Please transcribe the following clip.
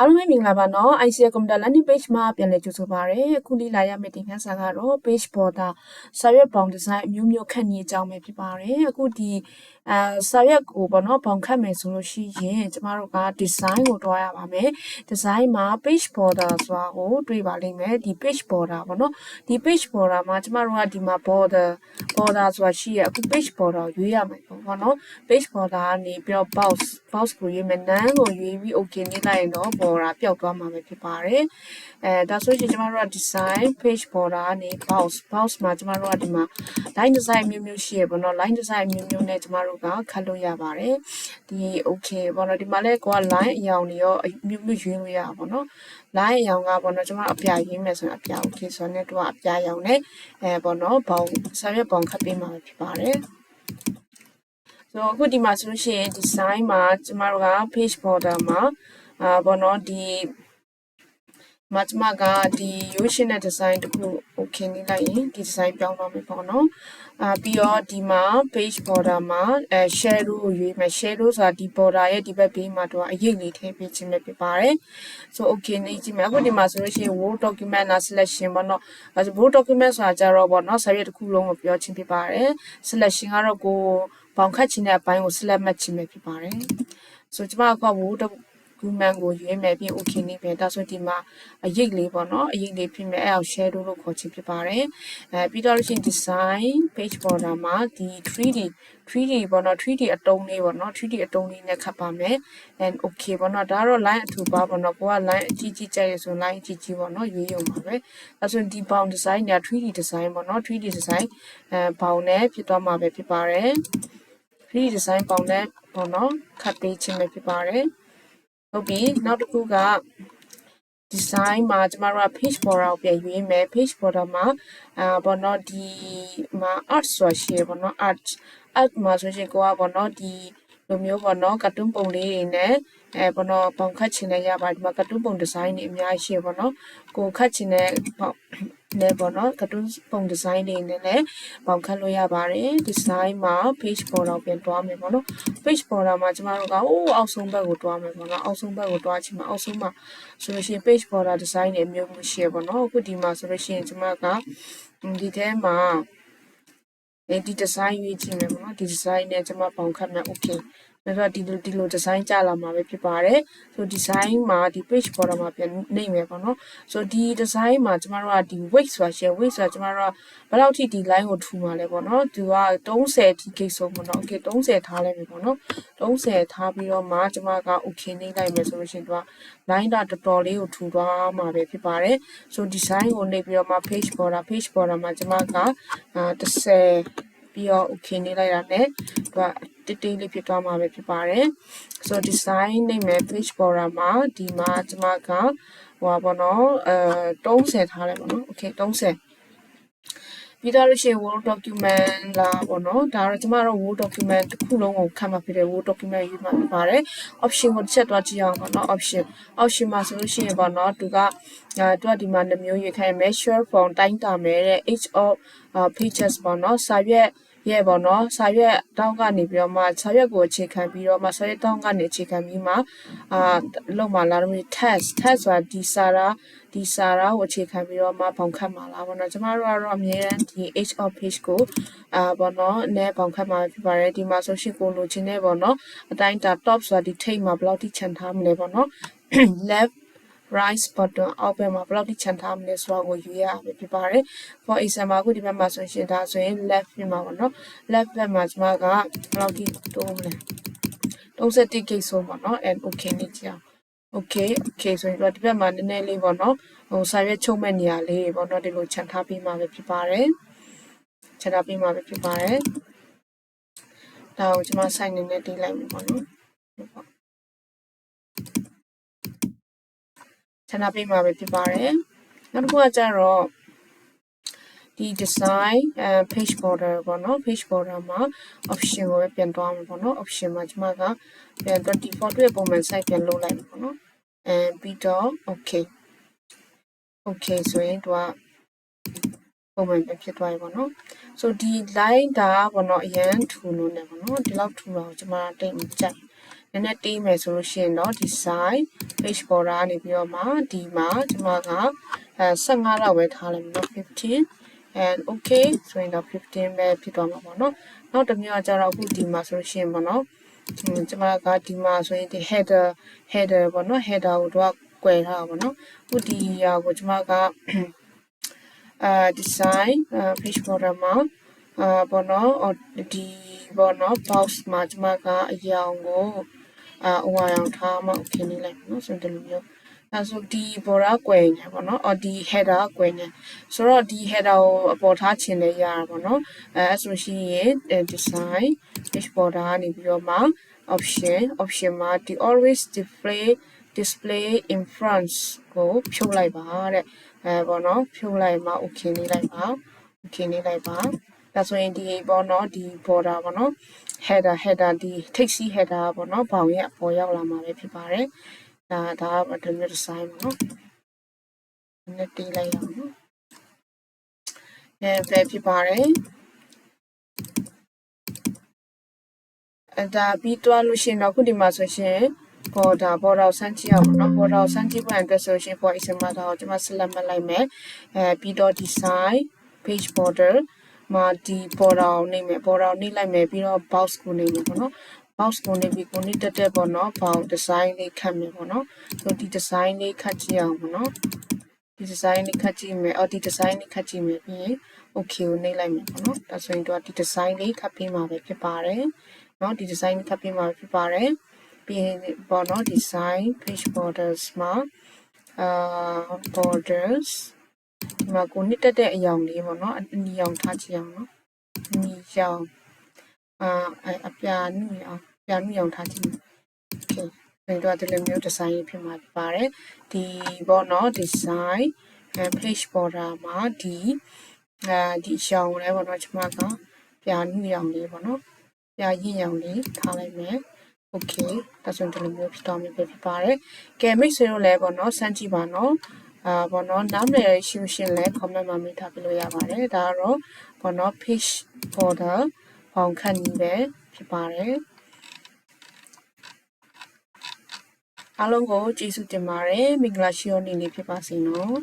အားလုံးပဲမင်္ဂလာပါနော် ICL Computer Landing Page မှာပြန်လည်ကြိုဆိုပါရစေအခုလေးလာရမယ့်တင်ခန်းစာကတော့ page border စာရွက်ပေါင်းဒီဇိုင်းအမျိုးမျိုးခန့်နေအကြောင်းပဲဖြစ်ပါတယ်အခုဒီအဲစာရွက်ကိုပေါ့နော်ပေါင်းခတ်မယ်ဆိုလို့ရှိရင်ကျမတို့က design ကိုတွားရပါမယ် design မှာ page border ဆိုတာကိုတွေ့ပါလိမ့်မယ်ဒီ page border ပေါ့နော်ဒီ page border မှာကျမတို့ကဒီမှာ border border ဆိုတာရှိရအခု page border ကိုရွေးရမယ်ပေါ့နော် page border ကနေပြီးတော့ box box ကိုရွေးမယ် none ကိုရွေးပြီး okay နေလိုက်ရင်တော့ border ပျောက်သွားမှာပဲဖြစ်ပါတယ်အဲဒါဆိုရင်ကျမတို့က design page border ကနေ box box မှာကျမတို့ကဒီမှာ line design မျိုးမျိုးရှိရပေါ့နော် line design မျိုးမျိုးနဲ့ကျမတို့ကခတ်လို့ရပါတယ်ဒီ okay ပေါ့နော်ဒီမှာလဲကိုက line အရောင်တွေရောမျိုးမျိုးရွေးလို့ရပါပေါ့နော် line အရောင်ကပေါ့နော်ကျမအပြရေးမယ်ဆိုရင်အပြ okay ဆိုတော့ ਨੇ တော့အပြရောင်နဲ့အဲပေါ့နော်ဘောင်စာရွက်ဘောင်ခတ်ပေးမှာဖြစ်ပါတယ်ဆိုတော့အခုဒီမှာဆိုလို့ရှိရင် design မှာကျမတို့က page border မှာ အာဘောနော်ဒီမတ်မကဒီရိုးရှင်းတဲ့ design တခု okay နေလိုက်ရင်ဒီ design ပြောင်းသွားမယ်ပေါ့နော်အာပြီးတော့ဒီမှာ page border မှာအဲ shadow ကိုရွေးမယ် shadow ဆိုတာဒီ border ရဲ့ဒီဘက်ဘေးမှာတော့အရေးလေးထည့်ပေးခြင်းပဲဖြစ်ပါတယ်ဆို okay နေကြည့်မယ်အခုဒီမှာဆိုလို့ရှိရင် word document နာ selection ပေါ့နော်အဲ word document ဆိုတာကြတော့ပေါ့နော်စာရွက်တစ်ခုလုံးကိုပြောချင်းဖြစ်ပါတယ် selection ကတော့ကိုဘောင်ခတ်ခြင်းတဲ့အပိုင်းကို select မှတ်ခြင်းပဲဖြစ်ပါတယ်ဆိုကျမက word document ကိုရွေးမယ်ပြီး okay နေပြီဒါဆိုဒီမှာအရေးလေးပေါ့နော်အရေးလေးဖြစ်မယ်အဲ့အောင် shadow လို့ခေါ်ခြင်းဖြစ်ပါတယ်အဲပြီးတော့လို့ရှိရင် design page border မှာဒီ 3D 3D ပေါ့နော် 3D အတုံးလေးပေါ့နော် 3D အတုံးလေးနဲ့ခတ်ပါမယ် and okay ပေါ့နော်ဒါကတော့ line အထူပါပေါ့နော်ကိုက line အကြီးကြီးကြိုက်ရဆို line အကြီးကြီးပေါ့နော်ရွေးရုံပါပဲအဲဆိုဒီ bound design ညာ 3D design ပေါ့နော် 3D design အဲ bound နဲ့ဖြစ်သွားမှာပဲဖြစ်ပါတယ် 3D design bound နဲ့ပေါ့နော်ခတ်ပေးခြင်းပဲဖြစ်ပါတယ် ဟုတ်ပြီနောက်တစ်ခုက design မှာကျမတို့က page border ကိုပြန်ရွေးမယ် page border မှာအာဘောနော်ဒီမှာ art ဆိုတာရှိရပေါ့နော် art art မှာဆိုရင်ကိုကပေါ့နော်ဒီလိုမျိုးပေါ့နော်ကတ်တွန်းပုံလေးတွေနဲ့အဲပေါ့နော်ပုံခတ်ချင်တဲ့ရပါတယ်ဒီမှာကတ်တွန်းပုံဒီဇိုင်းတွေအများကြီးရှိရပေါ့နော်ကိုခတ်ချင်တဲ့ ပေါ့လဲပေါ့နော်ကတ်တွန်းပုံဒီဇိုင်းတွေနဲ့လည်းပေါင်ခတ်လို့ရပါတယ်ဒီဇိုင်းမှာ page border ပြန်တွားမယ်ပေါ့နော် page border မှာကျမတို့ကအိုးအောက်ဆုံးဘက်ကိုတွားမယ်ပေါ့နော်အောက်ဆုံးဘက်ကိုတွားချင်မှာအောက်ဆုံးမှာဆိုလို့ရှိရင် page border design တွေအမျိုးမျိုးရှိရပေါ့နော်အခုဒီမှာဆိုလို့ရှိရင်ကျမကဒီထဲမှာအဲဒီ design ရွေးကြည့်မယ်ပေါ့နော်ဒီ design နဲ့ကျွန်မပေါင်ခတ်မယ် okay အဲ့တော့ဒီလိုဒီလို design ကြလာမှာပဲဖြစ်ပါတယ်ဆို design မှာဒီ page border မှာပြန်နှိမ့်မယ်ပေါ့နော်ဆိုဒီ design မှာကျမတို့ကဒီ weight ဆိုတာရှယ် weight ဆိုတာကျမတို့ကဘယ်လောက်ထိဒီ line ကိုထူမှာလဲပေါ့နော်သူက30ထိကိတ်ဆုံးပေါ့နော် okay 30ထားလိုက်ပြီပေါ့နော်30ထားပြီးတော့မှကျမက okay နှိမ့်လိုက်မယ်ဆိုလို့ရှိရင်သူက line တာတော်တော်လေးကိုထူသွားမှာပဲဖြစ်ပါတယ်ဆို design ကိုနှိပ်ပြီးတော့မှ page border page border မှာကျမကအာ30ပြီးတော့ okay နေလိုက်တာ ਨੇ သူက တိတိလေးဖြစ်သွားမှာပဲဖြစ်ပါတယ်ဆို design နိုင်မယ် page border မှာဒီမှာကျွန်မကဟိုပါဘောနော်အဲ30ထားလိုက်ပါနော် okay 30ပြီးတော့လို့ရှိရင် word document လာပေါ့နော်ဒါတော့ကျမတို့ word document တစ်ခုလုံးကိုခန့်မှဖြစ်တဲ့ word document ရေးမှဖြစ်ပါတယ် option ကိုတစ်ချက်တွားကြည့်အောင်ပေါ့နော် option option မှာဆိုလို့ရှိရင်ပေါ့နော်သူကအဲသူကဒီမှာနှမျိုးရေးခိုင်း measure from တိုင်းတာမယ်တဲ့ age of pages ပေါ့နော်စာရွက် ရဲ့ပေါ့နော်စာရွက်တောင်းကနေပြီးတော့မှစာရွက်ကိုအခြေခံပြီးတော့မှစာရွက်တောင်းကနေအခြေခံပြီးမှအာလောက်မှလာတော့ test test ဆိုတာဒီစာရာဒီစာရာကိုအခြေခံပြီးတော့မှပေါင်ခတ်မှာလားပေါ့နော်ကျမတို့ကတော့အမြဲတမ်းဒီ age of page ကိုအာပေါ့နော်နဲပေါင်ခတ်မှာဖြစ်ပါတယ်ဒီမှာဆိုရှင်ကိုလိုချင်တဲ့ပေါ့နော်အတိုင်းတာ top ဆိုတာဒီထိတ်မှာဘယ်လောက်ထိချန်ထားမလဲပေါ့နော် left rise button အောက်ဘက်မှာဘယ်လောက်ထိချန်ထားမလဲဆိုတော့ကိုယူရမှာဖြစ်ပါတယ် for example အခုဒီဘက်မှာဆိုရှင်ဒါဆိုရင် left ဖြစ်မှာပေါ့နော် left ဘက်မှာကျွန်မကဘယ်လောက်ထိတိုးမလဲ31 gig ဆိုပေါ့နော် and okay နေကြအောင် okay okay ဆိုရင်တော့ဒီဘက်မှာနည်းနည်းလေးပေါ့နော်ဟိုစာရွက်ချုပ်မဲ့နေရာလေးပေါ့နော်ဒီလိုခြံထားပြီးမှပဲဖြစ်ပါတယ်ခြံထားပြီးမှပဲဖြစ်ပါတယ်ဒါကိုကျွန်မ sign နေနဲ့တီးလိုက်မယ်ပေါ့နော် ခြံထားပြီးမှပဲဖြစ်ပါတယ်နောက်တစ်ခုကကျတော့ဒီ design အဲ page border ပေါ့နော် page border မှာ option ကိုပဲပြန်သွားမှာပေါ့နော် option မှာကျွန်မကပြန်24တွေ့ပုံမှန် site ပြန်လုပ်လိုက်မှာပေါ့နော်အဲပြီးတော့ okay okay ဆိုရင်သူကပုံမှန်ပဲဖြစ်သွားပြီပေါ့နော်ဆိုဒီ line ဒါပေါ့နော်အရန်ထူလို့နေပေါ့နော်ဒီလောက်ထူတော့ကျွန်မတိတ်မကြိုက်နည်းနည်းတီးမယ်ဆိုလို့ရှိရင်တော့ဒီ side page border ကနေပြီးတော့မှဒီမှာကျွန်မကအဲ15လောက်ပဲထားလိုက်မယ်နော်15 and okay ဆိုရင်တော့15ပဲဖြစ်သွားမှာပေါ့နော်နောက်တစ်မျိုးကကျတော့အခုဒီမှာဆိုလို့ရှိရင်ပေါ့နော်ကျွန်မကဒီမှာဆိုရင်ဒီ header header ပေါ့နော် header ကိုတော့ကွယ်ထားတာပေါ့နော်အခုဒီဟာကိုကျွန်မကအာ design page border မှာအာပေါ့နော်ဒီပေါ့နော် box မှာကျွန်မကအရောင်ကို အာအဝါရောင်ထားမှ okay နေလိုက်နော်ဆိုတဲ့လိုမျိုးအဲဆိုဒီ border ကွယ်ညာပေါ့နော်အော်ဒီ header ကွယ်ညာဆိုတော့ဒီ header ကိုအပေါ်ထားခြင်းလည်းရတာပေါ့နော်အဲဆိုရှိရင် design page border ကနေပြီးတော့မှ option option မှာဒီ always display display in front ကိုဖြုတ်လိုက်ပါတဲ့အဲပေါ့နော်ဖြုတ်လိုက်မှ okay နေလိုက်ပါ okay နေလိုက်ပါ ဒါဆိုရင်ဒီပေါ့နော်ဒီ border ပေါ့နော် header header ဒီ taxi header ပေါ့နော်ဘောင်ရဲ့အပေါ်ရောက်လာမှာပဲဖြစ်ပါတယ်ဒါဒါကဒီလို design ပေါ့နော်နဲ့တီးလိုက်ရအောင်နော်အဲပဲဖြစ်ပါတယ်အဲဒါပြီးသွားလို့ရှိရင်တော့ခုဒီမှာဆိုရှင်ပေါ်တာပေါ်တော့စမ်းကြည့်အောင်နော်ပေါ်တော့စမ်းကြည့်ဖို့အတွက်ဆိုရှင် for example တော့ကျွန်မ select မှတ်လိုက်မယ်အဲပြီးတော့ design page border မှာဒီ border ကိုနှိပ်မယ် border ကိုနှိပ်လိုက်မယ်ပြီးတော့ box ကိုနှိပ်မယ်ပေါ့နော် box ကိုနှိပ်ပြီးကိုနှိပ်တက်တက်ပေါ့နော်ဘောင် design လေးခတ်မယ်ပေါ့နော်ဆိုဒီ design လေးခတ်ကြည့်အောင်ပေါ့နော်ဒီ design လေးခတ်ကြည့်မယ်အော်ဒီ design လေးခတ်ကြည့်မယ်ပြီးရင် okay ကိုနှိပ်လိုက်မယ်ပေါ့နော်ဒါဆိုရင်တော့ဒီ design လေးခတ်ပြီးမှာပဲဖြစ်ပါတယ်နော်ဒီ design လေးခတ်ပြီးမှာဖြစ်ပါတယ်ပြီးရင်ပေါ့နော် design page borders မှာအာ borders ဒီမှာကိုနှစ်တက်တဲ့အယောင်လေးပေါ့နော်အနီရောင်ထားကြည့်အောင်နော်အနီရောင်အာအပြာနုရောင်ပြာနုရောင်ထားကြည့်โอเคဒါတော့ဒီလိုမျိုး design ရေးဖြစ်မှာဖြစ်ပါတယ်ဒီပေါ့နော် design page border မှာဒီအဲဒီရောင်လေးပေါ့နော်ကျွန်မကပြာနုရောင်လေးပေါ့နော်ပြာရင့်ရောင်လေးထားလိုက်မယ်โอเคဒါဆိုရင်ဒီလိုမျိုးဖြစ်သွားမှာဖြစ်ပါတယ်ကဲမိတ်ဆွေတို့လည်းပေါ့နော်စမ်းကြည့်ပါနော် အာဘောနော်နားမလည်ရှင်းရှင်းလဲ comment မှာမိထားပြလို့ရပါတယ်ဒါကတော့ဘောနော် page border ပေါင်ခန့်ကြီးပဲဖြစ်ပါတယ်အားလုံးကိုကျေးဇူးတင်ပါတယ်မင်္ဂလာရှိသောနေ့လေးဖြစ်ပါစေနော်